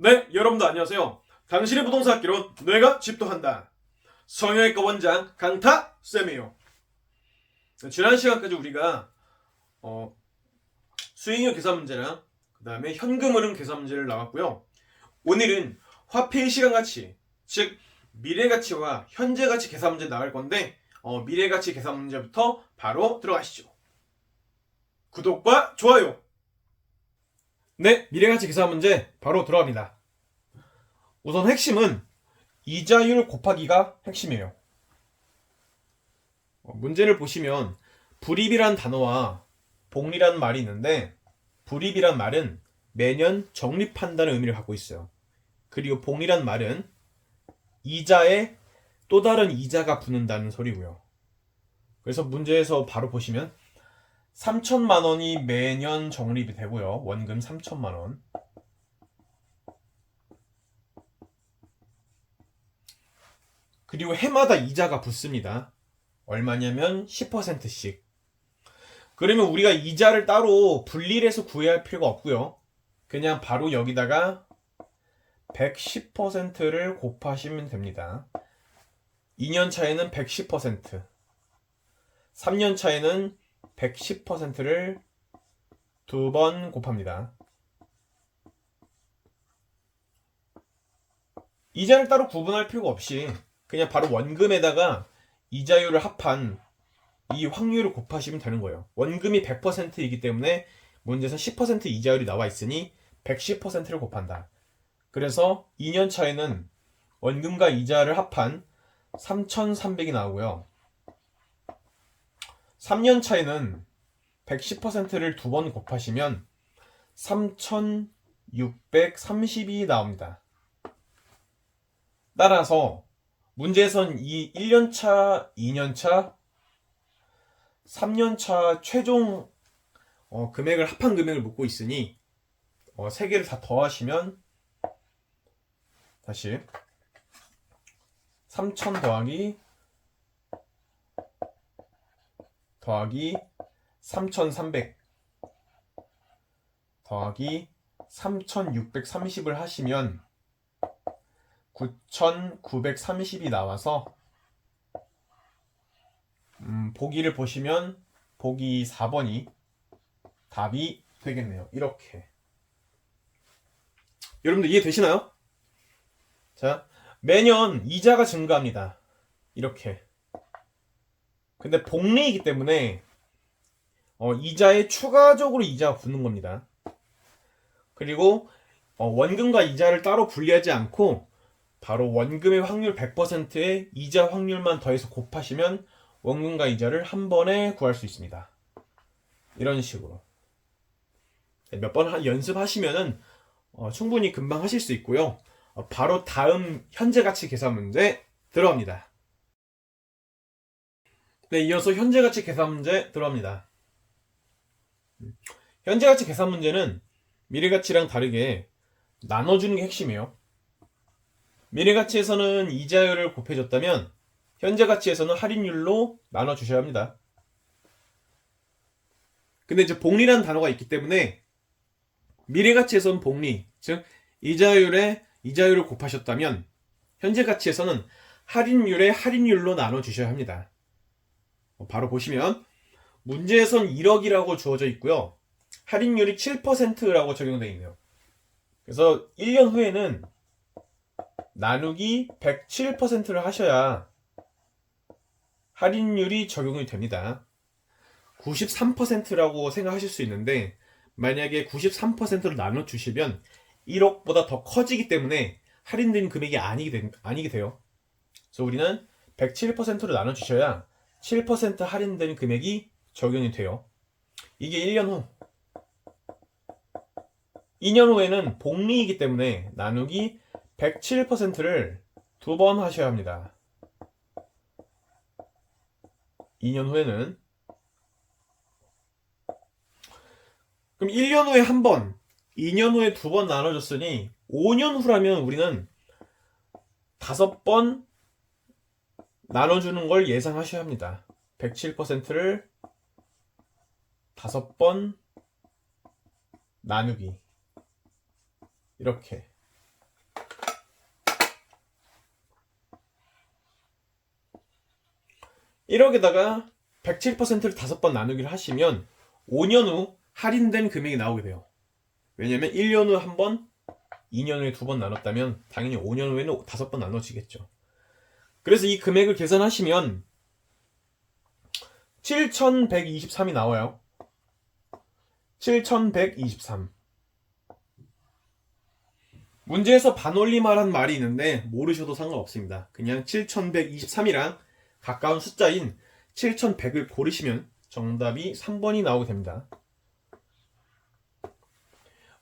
네, 여러분도 안녕하세요. 당신의 부동산 학기로 내가 집도한다. 성형외과 원장 강타 쌤이에요. 네, 지난 시간까지 우리가 어, 수익률 계산 문제랑 그 다음에 현금 흐름 계산 문제를 나왔고요. 오늘은 화폐의 시간 가치, 즉 미래 가치와 현재 가치 계산 문제 나갈 건데 어, 미래 가치 계산 문제부터 바로 들어가시죠. 구독과 좋아요. 네, 미래가치 계산 문제 바로 들어갑니다. 우선 핵심은 이자율 곱하기가 핵심이에요. 어, 문제를 보시면 불입이란 단어와 복리란 말이 있는데 불입이란 말은 매년 적립한다는 의미를 갖고 있어요. 그리고 복리란 말은 이자에 또 다른 이자가 붙는다는 소리고요. 그래서 문제에서 바로 보시면 3천만 원이 매년 적립이 되고요. 원금 3천만 원. 그리고 해마다 이자가 붙습니다. 얼마냐면 10%씩. 그러면 우리가 이자를 따로 분리해서 구해야 할 필요가 없고요. 그냥 바로 여기다가 110%를 곱하시면 됩니다. 2년 차에는 110%, 3년 차에는 110%를 두 번 곱합니다. 이자를 따로 구분할 필요가 없이 그냥 바로 원금에다가 이자율을 합한 이 확률을 곱하시면 되는 거예요. 원금이 100%이기 때문에 문제에서 10% 이자율이 나와 있으니 110%를 곱한다. 그래서 2년 차에는 원금과 이자를 합한 3,300이 나오고요. 3년 차에는 110%를 두 번 곱하시면 3,630이 나옵니다. 따라서 문제에선 이 1년 차, 2년 차, 3년 차 최종 어, 금액을 합한 금액을 묻고 있으니 어, 세 개를 다 더하시면 다시 3,000 더하기 더하기 3300 더하기 3630을 하시면 9930이 나와서 음, 보기를 보시면 보기 4번이 답이 되겠네요. 이렇게 여러분들 이해되시나요? 자, 매년 이자가 증가합니다. 이렇게 근데 복리이기 때문에 어, 이자에 추가적으로 이자가 붙는 겁니다. 그리고 어, 원금과 이자를 따로 분리하지 않고 바로 원금의 확률 100%에 이자 확률만 더해서 곱하시면 원금과 이자를 한 번에 구할 수 있습니다. 이런 식으로 몇 번 연습하시면은 어, 충분히 금방 하실 수 있고요. 어, 바로 다음 현재 가치 계산 문제 들어갑니다. 네, 이어서 현재 가치 계산 문제 들어갑니다. 현재 가치 계산 문제는 미래 가치랑 다르게 나눠주는 게 핵심이에요. 미래 가치에서는 이자율을 곱해줬다면 현재 가치에서는 할인율로 나눠주셔야 합니다. 근데 이제 복리라는 단어가 있기 때문에 미래 가치에서는 복리, 즉 이자율에 이자율을 곱하셨다면 현재 가치에서는 할인율에 할인율로 나눠주셔야 합니다. 어, 바로 보시면 문제에선 1억이라고 주어져 있고요. 할인율이 7%라고 적용되어 있네요. 그래서 1년 후에는 나누기 107%를 하셔야 할인율이 적용이 됩니다. 93%라고 생각하실 수 있는데 만약에 93%를 나눠 주시면 1억보다 더 커지기 때문에 할인된 금액이 아니게, 되, 아니게 돼요. 그래서 우리는 107%로 나눠 주셔야 7% 할인된 금액이 적용이 돼요. 이게 1년 후. 2년 후에는 복리이기 때문에 나누기 107%를 두 번 하셔야 합니다. 2년 후에는 그럼 1년 후에 한 번, 2년 후에 두 번 나눠줬으니 5년 후라면 우리는 다섯 번 나눠주는 걸 예상하셔야 합니다. 107%를 5번 나누기. 이렇게. 1억에다가 107%를 5번 나누기를 하시면 5년 후 할인된 금액이 나오게 돼요. 왜냐면 1년 후 한 번, 2년 후에 두 번 나눴다면 당연히 5년 후에는 5번 나눠지겠죠. 그래서 이 금액을 계산하시면 7,123이 나와요. 7,123. 문제에서 반올림하라는 말이 있는데 모르셔도 상관없습니다. 그냥 7,123이랑 가까운 숫자인 7,100을 고르시면 정답이 3번이 나오게 됩니다.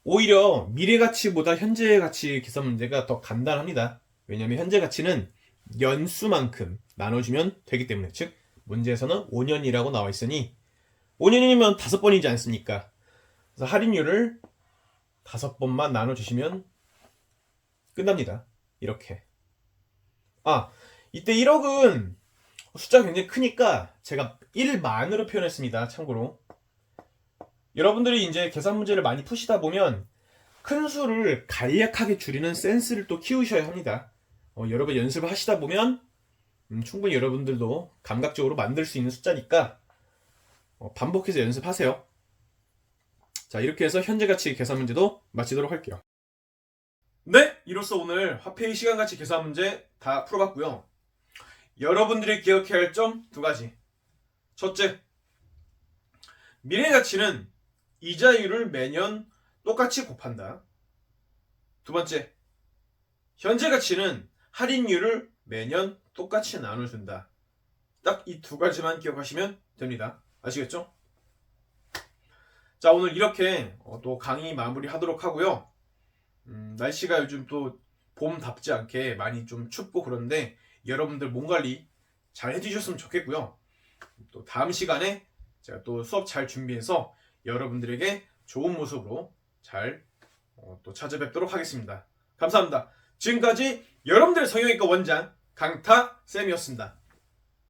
오히려 미래 가치보다 현재 가치 계산 문제가 더 간단합니다. 왜냐하면 현재 가치는 연수만큼 나눠주면 되기 때문에 즉 문제에서는 5년이라고 나와 있으니 5년이면 5번이지 않습니까? 그래서 할인율을 5번만 나눠주시면 끝납니다. 이렇게. 아, 이때 1억은 숫자가 굉장히 크니까 제가 1만으로 표현했습니다. 참고로. 여러분들이 이제 계산 문제를 많이 푸시다 보면 큰 수를 간략하게 줄이는 센스를 또 키우셔야 합니다. 어, 여러 번 연습을 하시다 보면 음, 충분히 여러분들도 감각적으로 만들 수 있는 숫자니까 어, 반복해서 연습하세요. 자, 이렇게 해서 현재 가치 계산 문제도 마치도록 할게요. 네, 이로써 오늘 화폐의 시간 가치 계산 문제 다 풀어봤고요. 여러분들이 기억해야 할 점 두 가지. 첫째, 미래 가치는 이자율을 매년 똑같이 곱한다. 두 번째, 현재 가치는 할인율을 매년 똑같이 나눠준다. 딱 이 두 가지만 기억하시면 됩니다. 아시겠죠? 자, 오늘 이렇게 어, 또 강의 마무리 하도록 하고요. 음, 날씨가 요즘 또 봄답지 않게 많이 좀 춥고 그런데 여러분들 몸 관리 잘 해주셨으면 좋겠고요. 또 다음 시간에 제가 또 수업 잘 준비해서 여러분들에게 좋은 모습으로 잘 어, 또 찾아뵙도록 하겠습니다. 감사합니다. 지금까지 여러분들의 성형외과 원장 강타 쌤이었습니다.